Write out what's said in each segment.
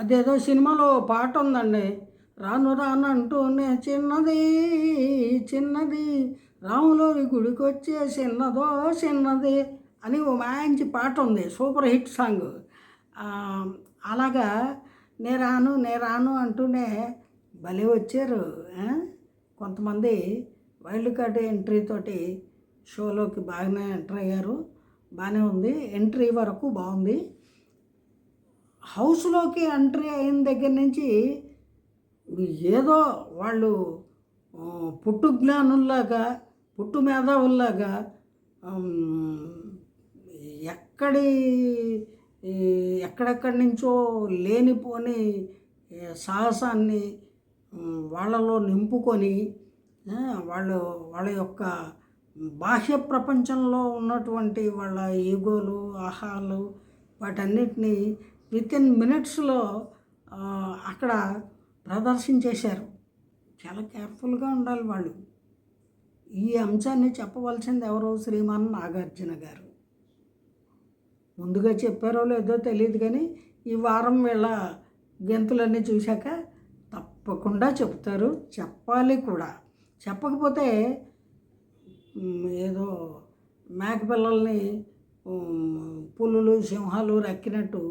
అదేదో సినిమాలో పాట ఉందండి. రాను రాను అంటూనే చిన్నది చిన్నది రాములోని గుడికి వచ్చే చిన్నదో చిన్నది అని ఓ మంచి పాట ఉంది సూపర్ హిట్ సాంగ్. అలాగా నే రాను నే రాను అంటూనే భలే వచ్చారు కొంతమంది వైల్డ్ కార్డ్ ఎంట్రీ తోటి షోలోకి బాగానే ఎంటర్ అయ్యారు. బాగానే ఉంది ఎంట్రీ వరకు బాగుంది. హౌస్లోకి ఎంట్రీ అయిన దగ్గర నుంచి ఏదో వాళ్ళు పుట్టు జ్ఞానుల్లాగా పుట్టు మేధావుల్లాగా ఎక్కడి ఎక్కడెక్కడి నుంచో లేనిపోని సాహసాన్ని వాళ్ళలో నింపుకొని వాళ్ళు వాళ్ళ యొక్క బాహ్య ప్రపంచంలో ఉన్నటువంటి వాళ్ళ ఈగోలు ఆహాలు వాటన్నిటినీ విత్ ఇన్ మినిట్స్లో అక్కడ ప్రదర్శించేశారు చాలా కేర్ఫుల్గా ఉండాలి వాళ్ళు. ఈ అంశాన్ని చెప్పవలసింది ఎవరో శ్రీమాన్ నాగార్జున గారు. ముందుగా చెప్పారో లేదో తెలియదు కానీ ఈ వారం వీళ్ళ గెంతులన్నీ చూశాక తప్పకుండా చెప్తారు. చెప్పాలి కూడా. చెప్పకపోతే ఏదో మేక పిల్లల్ని పులులు సింహాలు రక్కినట్టు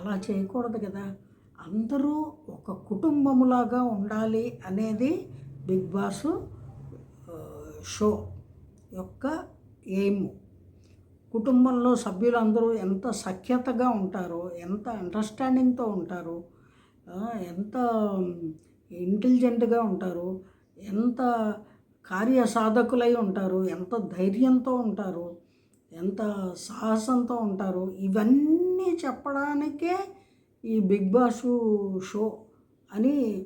అలా చేయకూడదు కదా. అందరూ ఒక కుటుంబములాగా ఉండాలి అనేది బిగ్ బాస్ షో యొక్క ఎయిమ్. కుటుంబంలో సభ్యులందరూ ఎంత సఖ్యతగా ఉంటారో ఎంత అండర్స్టాండింగ్తో ఉంటారు ఎంత ఇంటెలిజెంట్గా ఉంటారు ఎంత కార్యసాధకులై ఉంటారు ఎంత ధైర్యంతో ఉంటారు ఎంత సాహసంతో ఉంటారు ఇవన్నీ చెప్పడానికే ఈ బిగ్ బాస్ షో అని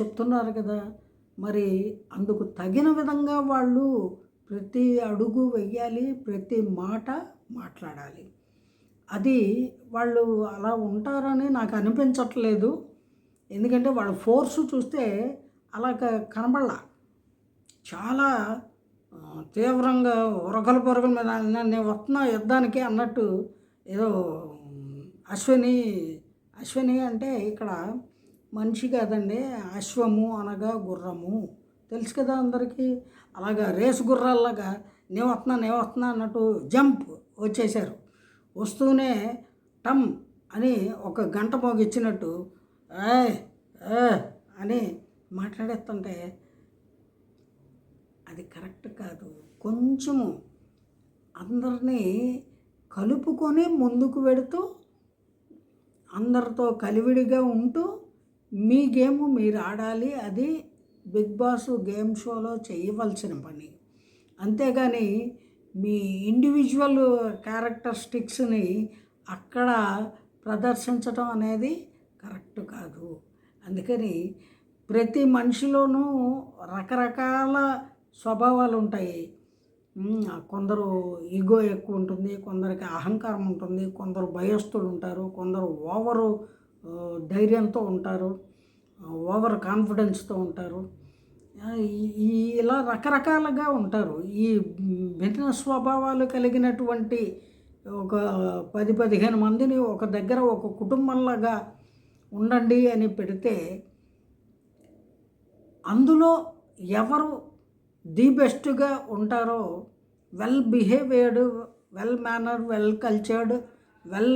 చెప్తున్నారు కదా. మరి అందుకు తగిన విధంగా వాళ్ళు ప్రతి అడుగు వెయ్యాలి ప్రతి మాట మాట్లాడాలి. అది వాళ్ళు అలా ఉంటారని నాకు అనిపించట్లేదు. ఎందుకంటే వాళ్ళ ఫోర్స్ చూస్తే అలా క- చాలా తీవ్రంగా ఉరకల పొరగల మీద నేను వస్తున్నా యుద్ధానికి అన్నట్టు ఏదో అశ్విని అశ్విని అంటే ఇక్కడ మనిషి కాదండి అశ్వము అనగా గుర్రము. తెలుసు కదా అందరికీ? అలాగా రేసు గుర్రాల్లాగా నేను వస్తున్నా నేను వస్తున్నా అన్నట్టు జంప్ వచ్చేసారు వస్తూనే టమ్ అని ఒక గంట మోగిచ్చినట్టు ఏ అని మాట్లాడేస్తుంటే అది కరెక్ట్ కాదు. కొంచెము అందరినీ కలుపుకొని ముందుకు వెడుతూ అందరితో కలివిడిగా ఉంటూ మీ గేమ్ మీరు ఆడాలి అది బిగ్ బాస్ గేమ్ షోలో చేయవలసిన పని. అంతేగాని మీ ఇండివిజువల్ క్యారెక్టరిస్టిక్స్ని అక్కడ ప్రదర్శించడం అనేది కరెక్ట్ కాదు. అందుకని ప్రతి మనిషిలోనూ రకరకాల స్వభావాలు ఉంటాయి కొందరు ఈగో ఎక్కువ ఉంటుంది కొందరికి అహంకారం ఉంటుంది కొందరు భయస్థులు ఉంటారు కొందరు ఓవరు ధైర్యంతో ఉంటారు ఓవర్ కాన్ఫిడెన్స్తో ఉంటారు. ఈ ఇలా రకరకాలుగా ఉంటారు. ఈ భిన్న స్వభావాలు కలిగినటువంటి ఒక పది పదిహేను మందిని ఒక దగ్గర ఒక కుటుంబంలాగా ఉండండి అని పెడితే అందులో ఎవరు ది బెస్ట్గా ఉంటారో. Well behavioured well manner well cultured well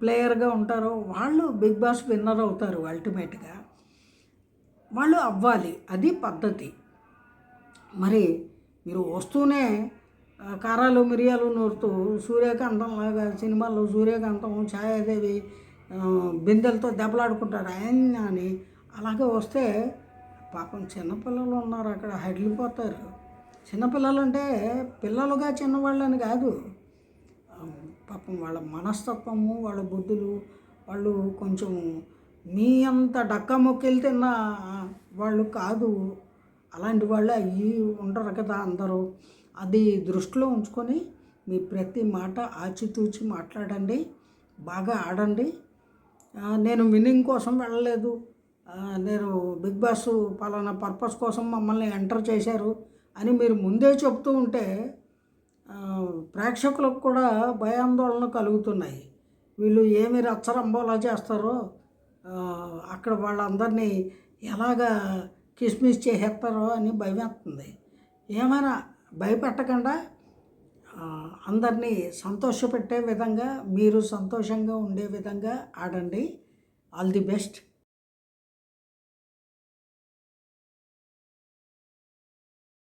ప్లేయర్గా ఉంటారో. వాళ్ళు బిగ్ బాస్ విన్నర్ అవుతారు అల్టిమేట్గా. వాళ్ళు అవ్వాలి అది పద్ధతి. మరి మీరు వస్తూనే కారాలు మిరియాలు నూరుతూ సూర్యకాంతం లాగా సినిమాల్లో సూర్యకాంతం ఛాయాదేవి బిందెలతో దెబ్బలాడుకుంటారు? ఆయన అని అలాగే వస్తే పాపం చిన్నపిల్లలు ఉన్నారు అక్కడ హడిలిపోతారు. చిన్నపిల్లలు అంటే పిల్లలుగా చిన్నవాళ్ళని కాదు. పాపం వాళ్ళ మనస్తత్వము వాళ్ళ బుద్ధులు వాళ్ళు కొంచెం మీ అంత డక్క మొక్కెలు తిన్న వాళ్ళు కాదు. అలాంటి వాళ్ళు అయ్యి ఉండరు కదా అందరూ. అది దృష్టిలో ఉంచుకొని మీ ప్రతి మాట ఆచితూచి మాట్లాడండి బాగా ఆడండి. నేను విన్నింగ్ కోసం వెళ్ళలేదు. నేను బిగ్ బాస్ పలానా పర్పస్ కోసం మమ్మల్ని ఎంటర్ చేశారు అని మీరు ముందే చెప్తూ ఉంటే ప్రేక్షకులకు కూడా భయాందోళన కలుగుతున్నాయి. వీళ్ళు ఏమి రచ్చరంబోలా చేస్తారో అక్కడ వాళ్ళందరినీ ఎలాగా కిస్మిస్ చేసేస్తారో అని భయమేస్తుంది ఏమైనా భయపెట్టకుండా అందరినీ సంతోషపెట్టే విధంగా మీరు సంతోషంగా ఉండే విధంగా ఆడండి. All the best.